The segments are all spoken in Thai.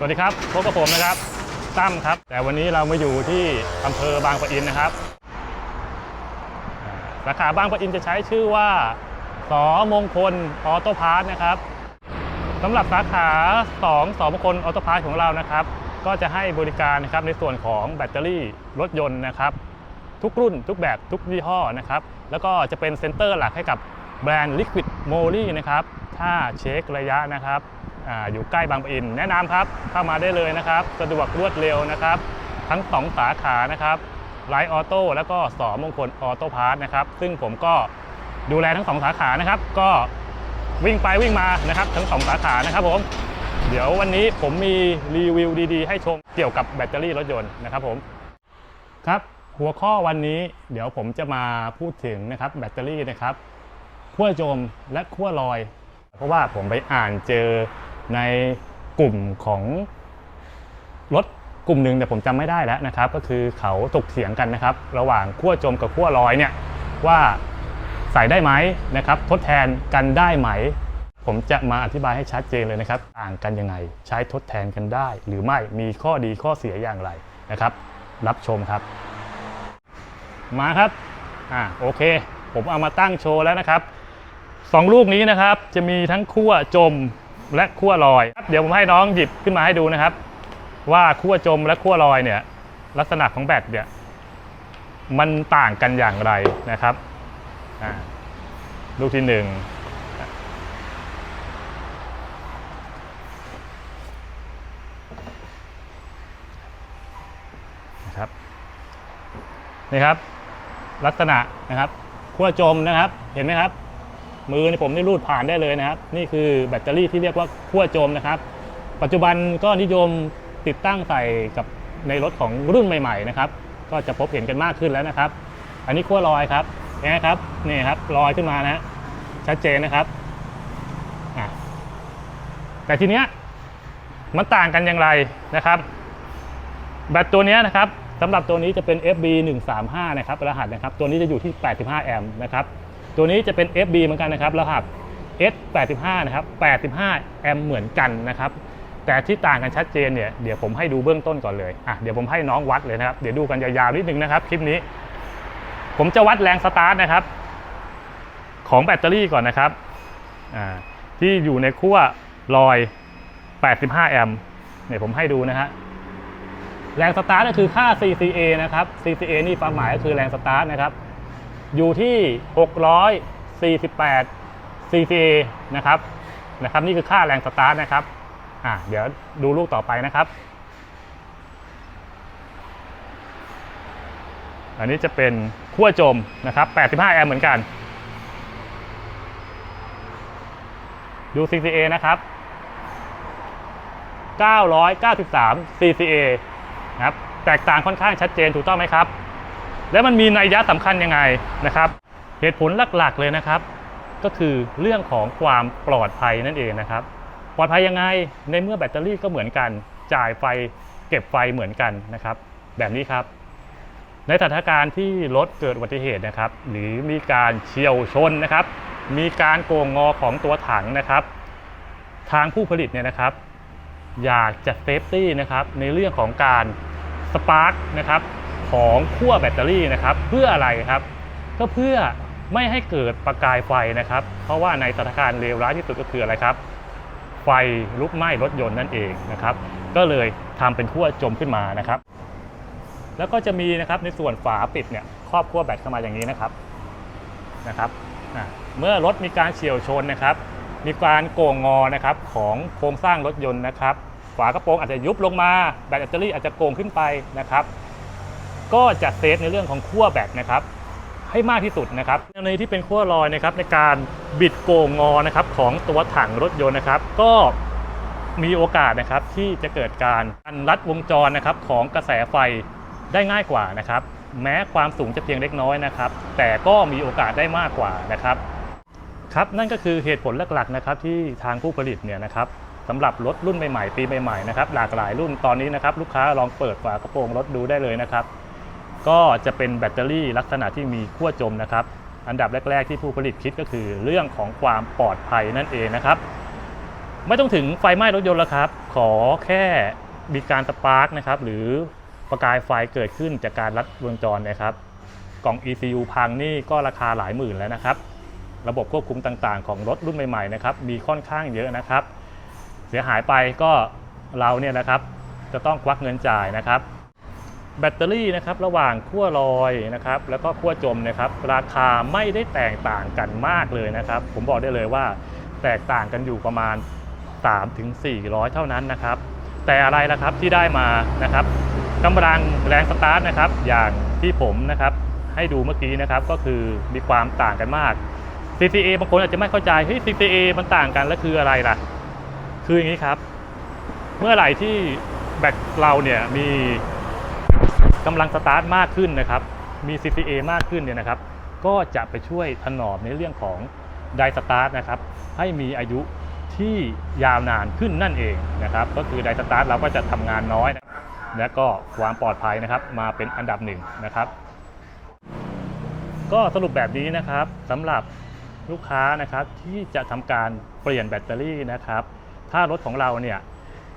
สวัสดีครับพบกับผมนะครับตั้มครับ แต่วันนี้เรามาอยู่ที่อำเภอบางปะอินนะครับสาขาบางปะอินจะใช้ชื่อว่าสอมงคลออโต้พาร์ทนะครับสำหรับสาขา2สอมงคลออโต้พาร์ทของเรานะครับ ก็จะให้บริการนะครับในส่วนของแบตเตอรี่รถยนต์นะครับ ทุกรุ่นทุกแบบทุกยี่ห้อนะครับ แล้วก็จะเป็นเซ็นเตอร์หลักให้กับแบรนด์ Liquid m o l y นะครับ ถ้าเช็คระยะนะครับ ออยู่ใกล้บางปะอิน แนะนำครับเข้ามาได้เลยนะครับ สะดวกรวดเร็วนะครับ ทั้ง 2 สาขานะครับไลท์ออโต้แล้วก็สอมงคลออโต้พาร์ทนะครับ ซึ่งผมก็ดูแลทั้ง 2 สาขานะครับ ก็วิ่งไปวิ่งมานะครับ ทั้ง 2 สาขานะครับผมเดี๋ยววันนี้ผมมีรีวิวดีๆ ให้ชมเกี่ยวกับแบตเตอรี่รถยนต์นะครับผมครับหัวข้อวันนี้เดี๋ยวผมจะมาพูดถึงนะครับแบตเตอรี่นะครับขั้วโจมและขั้วลอย เพราะว่าผมไปอ่านเจอ ในกลุ่มของรถกลุ่มหนึ่งแต่ผมจำไม่ได้แล้วนะครับ ก็คือเขาตกเถียงกันนะครับ ระหว่างขั้วจมกับขั้วลอยเนี่ยว่าใส่ได้ไหมนะครับ ทดแทนกันได้ไหม ผมจะมาอธิบายให้ชัดเจนเลยนะครับ ต่างกันยังไง ใช้ทดแทนกันได้ หรือไม่มีข้อดีข้อเสียอย่างไรนะครับ รับชมครับ มาครับอ่าโอเค ผมเอามาตั้งโชว์แล้วนะครับสองลูกนี้นะครับจะมีทั้งขั้วจม และขั้วลอย เดี๋ยวผมให้น้องหยิบขึ้นมาให้ดูนะครับ ว่าขั้วจมและขั้วลอยเนี่ย ลักษณะของแบตเนี่ยมันต่างกันอย่างไรนะครับลูกที่หนึ่งนะครับนี่ครับ ลักษณะนะครับขั้วจมนะครับเห็นไหมครับ มือในผมนี่รูดผ่านได้เลยนะครับ นี่คือแบตเตอรี่ที่เรียกว่าขั้วโจมนะครับ ปัจจุบันก็นิยมติดตั้งใส่กับในรถของรุ่นใหม่ๆนะครับก็จะพบเห็นกันมากขึ้นแล้วนะครับ อันนี้ขั้วลอยครับนไหมครับนี่ครับลอยขึ้นมานะฮะชัดเจนนะครับแต่ทีเนี้ยมันต่างกันอย่างไรนะครับ แบตตัวนี้นะครับสำหรับตัวนี้จะเป็น FB 135 นะครับรหัสนะครับ ตัวนี้จะอยู่ที่ 85 แอมป์นะครับ ตัวนี้จะเป็น FB เหมือนกันนะครับรหัส S85 นะครับ 85 แอมเหมือนกันนะครับ แต่ที่ต่างกันชัดเจนเนี่ย เดี๋ยวผมให้ดูเบื้องต้นก่อนเลย อะ เดี๋ยวผมให้น้องวัดเลยนะครับ เดี๋ยวดูกันยาวๆนิดนึงนะครับ คลิปนี้ ผมจะวัดแรงสตาร์ทนะครับ ของแบตเตอรี่ก่อนนะครับ อ่า ที่อยู่ในขั้วลอย 85 แอมเนี่ยผมให้ดูนะฮะ แรงสตาร์ทก็คือค่า CCA นะครับ CCA นี่ความหมายก็คือแรงสตาร์ทนะครับ อยู่ที่ 648 CCA นะครับนะครับ นี่คือค่าแรงสตาร์ทนะครับอะเดี๋ยวดูลูกต่อไปนะครับ อันนี้จะเป็นขั้วจมนะครับ 85 แอมป์เหมือนกัน ดู CCA นะครับ 993 CCA นะครับ แตกต่างค่อนข้างชัดเจนถูกต้องไหมครับ แล้วมันมีนัยยะสำคัญยังไงนะครับ เหตุผลหลักๆเลยนะครับ ก็คือเรื่องของความปลอดภัยนั่นเองนะครับ ปลอดภัยยังไงในเมื่อแบตเตอรี่ก็เหมือนกัน จ่ายไฟเก็บไฟเหมือนกันนะครับ แบบนี้ครับ ในสถานการณ์ที่รถเกิดอุบัติเหตุนะครับ หรือมีการเฉียวชนนะครับ มีการโกงงอของตัวถังนะครับ ทางผู้ผลิตเนี่ยนะครับ อยากจะเซฟตี้นะครับในเรื่องของการสปาร์กนะครับ ของขั้วแบตเตอรี่นะครับ เพื่ออะไรครับ ก็เพื่อไม่ให้เกิดประกายไฟนะครับ เพราะว่าในสถานการณ์เลวร้ายที่สุดก็คืออะไรครับ ไฟลุกไหม้รถยนต์นั่นเองนะครับ ก็เลยทำเป็นขั้วจมขึ้นมานะครับ แล้วก็จะมีนะครับในส่วนฝาปิดเนี่ยครอบขั้วแบตเข้ามาอย่างนี้นะครับนะครับเมื่อรถมีการเฉียวชนนะครับ มีการโก่งงอนะครับของโครงสร้างรถยนต์นะครับ ฝากระโปรงอาจจะยุบลงมาแบตเตอรี่อาจจะโก่งขึ้นไปนะครับ ก็จะเซฟในเรื่องของขั้วแบตนะครับให้มากที่สุดนะครับกรณีที่เป็นขั้วลอยนะครับในการบิดโกงงอนะครับของตัวถังรถยนต์นะครับ ก็มีโอกาสนะครับที่จะเกิดการอันรัดวงจรนะครับของกระแสไฟได้ง่ายกว่านะครับ แม้ความสูงจะเพียงเล็กน้อยนะครับ แต่ก็มีโอกาสได้มากกว่านะครับครับนั่นก็คือเหตุผลหลักๆนะครับที่ทางผู้ผลิตเนี่ยนะครับสำหรับรถรุ่นใหม่ๆปีใหม่ๆนะครับหลากหลายรุ่นตอนนี้นะครับลูกค้าลองเปิดฝากระโปรงรถดูได้เลยนะครับ ก็จะเป็นแบตเตอรี่ลักษณะที่มีขั้วจมนะครับ อันดับแรก ๆ ที่ผู้ผลิตคิดก็คือ เรื่องของความปลอดภัยนั่นเองนะครับ ไม่ต้องถึงไฟไหม้รถยนต์แล้วครับ ขอแค่มีการสปาร์กนะครับหรือประกายไฟเกิดขึ้นจากการรัดวงจรนะครับ กล่อง ECU พังนี่ก็ราคาหลายหมื่นแล้วนะครับ ระบบควบคุมต่างๆ ของรถรุ่นใหม่ๆนะครับมีค่อนข้างเยอะนะครับ เสียหายไปก็เราเนี่ยนะครับจะต้องควักเงินจ่ายนะครับ แบตเตอรี่นะครับระหว่างขั้วลอยนะครับแล้วก็ขั้วจมนะครับราคาไม่ได้แตกต่างกันมากเลยนะครับ ผมบอกได้เลยว่าแตกต่างกันอยู่ประมาณ 3-400 เท่านั้นนะครับ แต่อะไรล่ะครับที่ได้มานะครับกำลังแรงสตาร์ทนะครับ อย่างที่ผมนะครับให้ดูเมื่อกี้นะครับก็คือมีความต่างกันมาก CCA บางคนอาจจะไม่เข้าใจเฮ้ย CCA มันต่างกันแล้วคืออะไรล่ะ คืออย่างนี้ครับ เมื่อไหร่ที่แบตเราเนี่ยมี กำลังสตาร์ทมากขึ้นนะครับ มี CCA มากขึ้นเนี่ยนะครับ ก็จะไปช่วยถนอมในเรื่องของไดสตาร์ทนะครับ ให้มีอายุที่ยาวนานขึ้นนั่นเองนะครับ ก็คือไดสตาร์ทเราก็จะทำงานน้อยนะและก็ความปลอดภัยนะครับ มาเป็นอันดับหนึ่งนะครับ ก็สรุปแบบนี้นะครับสำหรับลูกค้านะครับที่จะทำการเปลี่ยนแบตเตอรี่นะครับ ถ้ารถของเราเนี่ย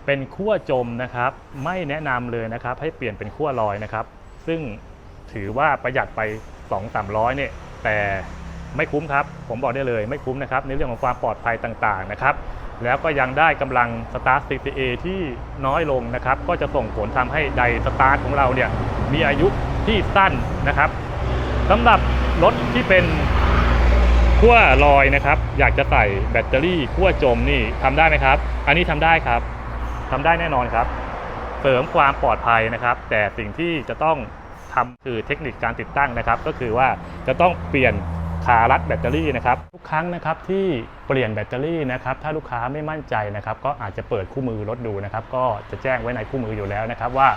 เป็นขั้วจมนะครับ ไม่แนะนำเลยนะครับ ให้เปลี่ยนเป็นขั้วลอยนะครับ ซึ่งถือว่าประหยัดไป2 3 0 0เนี่ยแต่ไม่คุ้มครับ ผมบอกได้เลยไม่คุ้มนะครับ ในเรื่องของความปลอดภัยต่างๆนะครับ แล้วก็ยังได้กำลังสตาร์ท CCA ที่น้อยลงนะครับ ก็จะส่งผลทำให้ไดสตาร์ทของเราเนี่ยมีอายุที่สั้นนะครับสำหรับรถที่เป็นขั้วลอยนะครับ อยากจะใส่แบตเตอรี่ขั้วจมนี่ทำได้ไหมครับ อันนี้ทำได้ครับ ทำได้แน่นอนครับ เสริมความปลอดภัยนะครับ แต่สิ่งที่จะต้องทำคือเทคนิคการติดตั้งนะครับ ก็คือว่าจะต้องเปลี่ยนขารัดแบตเตอรี่นะครับทุกครั้งนะครับที่เปลี่ยนแบตเตอรี่นะครับถ้าลูกค้าไม่มั่นใจนะครับ ก็อาจจะเปิดคู่มือรถดูนะครับ ก็จะแจ้งไว้ในคู่มืออยู่แล้วนะครับว่า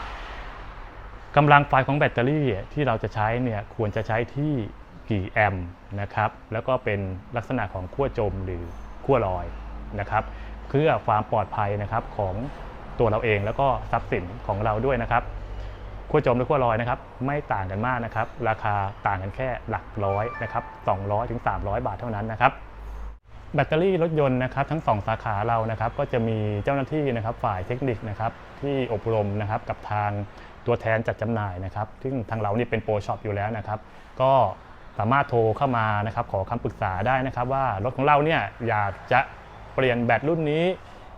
กำลังไฟของแบตเตอรี่ที่เราจะใช้เนี่ยควรจะใช้ที่กี่แอมป์นะครับแล้วก็เป็นลักษณะของขั้วจมหรือขั้วลอยนะครับเพื่อความปลอดภัยนะครับของ ตัวเราเองแล้วก็ทรัพย์สินของเราด้วยนะครับขั้วจมและขั้วลอยนะครับ ไม่ต่างกันมากนะครับ ราคาต่างกันแค่หลักร้อยนะครับ200ถึง300 บาทเท่านั้นนะครับ แบตเตอรี่รถยนต์นะครับทั้ง 2 สาขาเรานะครับ ก็จะมีเจ้าหน้าที่นะครับฝ่ายเทคนิคนะครับ ที่อบรมนะครับกับทางตัวแทนจัดจำหน่ายนะครับ ซึ่งทางเรานี่เป็นโปรช็อปอยู่แล้วนะครับ ก็สามารถโทรเข้ามานะครับ ขอคำปรึกษาได้นะครับ ว่ารถของเราเนี่ยอยากจะเปลี่ยนแบตรุ่นนี้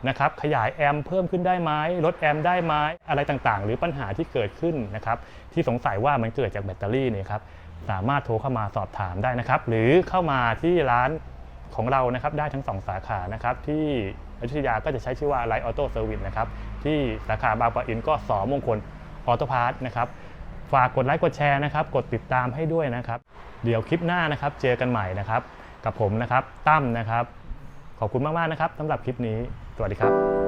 นะครับขยายแอมเพิ่มขึ้นได้ไหมลดแอมได้ไหมอะไรต่างๆ หรือปัญหาที่เกิดขึ้นนะครับที่สงสัยว่ามันเกิดจากแบตเตอรี่เนี่ยครับสามารถโทรเข้ามาสอบถามได้นะครับ หรือเข้ามาที่ร้านของเรานะครับได้ทั้ง 2 สาขานะครับที่อยุธยาก็จะใช้ชื่อว่าไลท์ออโต้เซอร์วิสนะครับที่สาขาบางปะอินก็สอมงคลออโต้พาร์ทนะครับฝากกดไลค์กดแชร์นะครับ กดติดตามให้ด้วยนะครับ เดี๋ยวคลิปหน้านะครับ เจอกันใหม่นะครับ กับผมนะครับตั้มนะครับ ขอบคุณมากๆนะครับสำหรับคลิปนี้ สวัสดีครับ